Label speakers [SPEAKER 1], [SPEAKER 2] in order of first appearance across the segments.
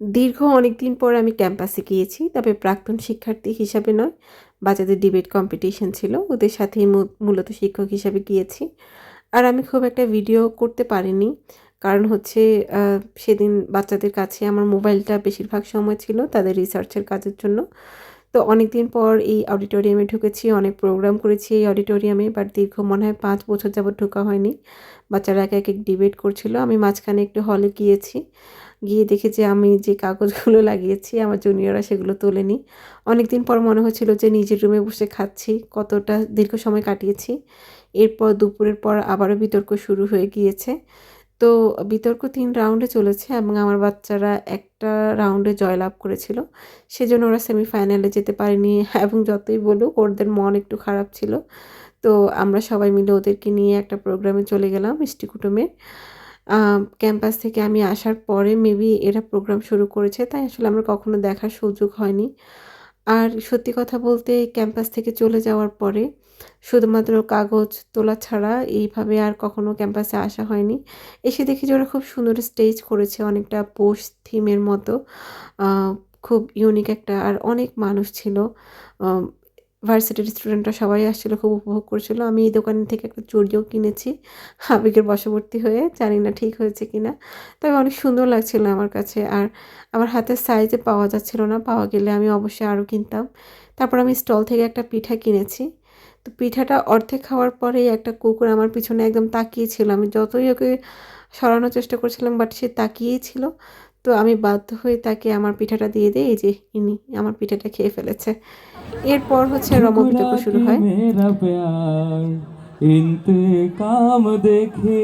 [SPEAKER 1] দীর্ঘ অনেক দিন পর আমি ক্যাম্পাসে গিয়েছি, তবে প্রাক্তন শিক্ষার্থী হিসাবে নয়, বাচ্চাদের ডিবেট কম্পিটিশন ছিল, ওদের সাথেই মূলত শিক্ষক হিসাবে গিয়েছি। আর আমি খুব একটা ভিডিও করতে পারিনি, কারণ হচ্ছে সেদিন বাচ্চাদের কাছে আমার মোবাইলটা বেশিরভাগ সময় ছিল তাদের রিসার্চের কাজের জন্য। তো অনেক দিন পর এই অডিটোরিয়ামে ঢুকেছি, অনেক প্রোগ্রাম করেছি এই অডিটোরিয়ামে বাট দীর্ঘ মনে হয় পাঁচ বছর যাবত ঢোকা হয়নি। বাচ্চারা এক এক ডিবেট করছিল, আমি মাঝখানে একটু হলে গিয়েছি। গিয়ে দেখি যে আমি যে কাগজগুলো লাগিয়েছি, আমার জুনিয়ররা সেগুলো তোলেনি। অনেক দিন পর মনে হচ্ছিল যে নিজের রুমে বসে খাচ্ছি, কতটা দীর্ঘ সময় কাটিয়েছি। এরপর দুপুরের পর আবারও বিতর্ক শুরু হয়ে গিয়েছে। তো বিতর্ক তিন রাউন্ডে চলেছে এবং আমার বাচ্চারা একটা রাউন্ডে জয়লাভ করেছিল। সেজন্য ওরা সেমিফাইনালে যেতে পারেনি এবং যতই বলুক, ওদের মন একটু খারাপ ছিল। তো আমরা সবাই মিলে ওদেরকে নিয়ে একটা প্রোগ্রামে চলে গেলাম, মিষ্টি কুটুমের। ক্যাম্পাস থেকে আমি আসার পরে মেবি এরা প্রোগ্রাম শুরু করেছে, তাই আসলে আমার কখনো দেখার সুযোগ হয়নি। আর সত্যি কথা বলতে ক্যাম্পাস থেকে চলে যাওয়ার পরে শুধুমাত্র কাগজ তোলা ছাড়া এইভাবে আর কখনো ক্যাম্পাসে আসা হয়নি। এসে দেখি যে ওরা খুব সুন্দর স্টেজ করেছে, অনেকটা পোস্ট থিমের মতো খুব ইউনিক একটা, আর অনেক মানুষ ছিল ভার্সিটির স্টুডেন্টরা সবাই আসছিল, খুব উপভোগ করছিল। আমি এই দোকান থেকে একটা চুড়িও কিনেছি। আবেগের বশবর্তী হয়ে, জানি না ঠিক হয়েছে কিনা। তবে অনেক সুন্দর লাগছিল আমার কাছে। আর আমার হাতের সাইজে পাওয়া যাচ্ছিল না। পাওয়া গেলে আমি অবশ্যই আরও কিনতাম। তারপর আমি স্টল থেকে একটা পিঠা কিনেছি। তো পিঠাটা অর্ধেক খাওয়ার পরেই একটা কুকুর আমার পিছনে একদম তাকিয়েছিল আমি যতই ওকে সরানোর চেষ্টা করছিলাম বাট সে তাকিয়েই ছিল। তো আমি বাধ্য হয়ে তাকে আমার পিঠাটা দিয়ে দেই যে ইনি আমার পিঠাটা খেয়ে ফেলেছে। এরপর হচ্ছে রমবিতর্ক শুরু হয়।
[SPEAKER 2] দেখে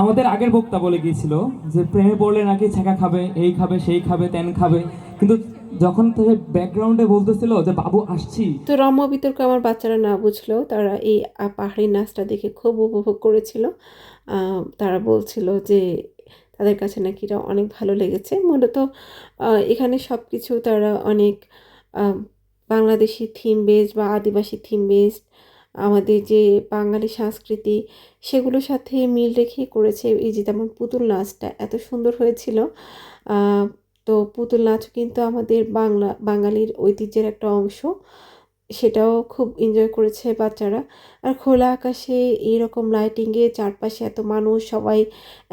[SPEAKER 2] আমাদের আগের বক্তা বলে গিয়েছিল যে প্রেমে পড়লে নাকি ছেঁকা খাবে এই খাবে সেই খাবে ত্যান খাবে। কিন্তু যখন তাদের ব্যাকগ্রাউন্ডে বলতেছিল যে বাবু আসছি।
[SPEAKER 1] তো রম্য বিতর্ক আমার বাচ্চারা না বুঝলো তারা এই পাহাড়ি নাচটা দেখে খুব উপভোগ করেছিল। তারা বলছিল যে তাদের কাছে নাকি এটা অনেক ভালো লেগেছে। মূলত এখানে সব কিছু তারা অনেক বাংলাদেশি থিম বেসড বা আদিবাসী থিম বেসড আমাদের যে বাঙালি সংস্কৃতি, সেগুলোর সাথে মিল রেখেই করেছে এই যে যেমন পুতুল নাচটা, এত সুন্দর হয়েছিল। তো পুতুল নাচও কিন্তু আমাদের বাংলা, বাঙালির ঐতিহ্যের একটা অংশ। সেটাও খুব এনজয় করেছে বাচ্চারা। আর খোলা আকাশে এইরকম লাইটিংয়ে চারপাশে এত মানুষ, সবাই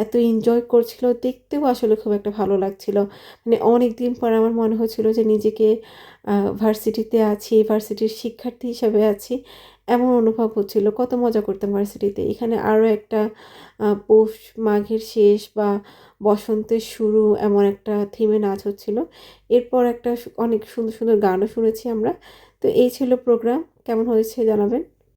[SPEAKER 1] এত এনজয় করছিল, দেখতেও আসলে খুব একটা ভালো লাগছিল। মানে অনেক দিন পর আমার মনে হচ্ছিল যে নিজেকে ভার্সিটিতে আছি ভার্সিটির শিক্ষার্থী হিসাবে আছি। এমন অনুভব হচ্ছিল। কত মজা করতাম ভার্সিটিতে। এখানে আরও একটা পৌষ মাঘের শেষ বা বসন্তের শুরু এমন একটা থিমে নাচ হচ্ছিল। এরপর একটা অনেক সুন্দর সুন্দর গানও শুনেছি আমরা। তো এই ছিল প্রোগ্রাম কেমন হয়েছে জানাবেন?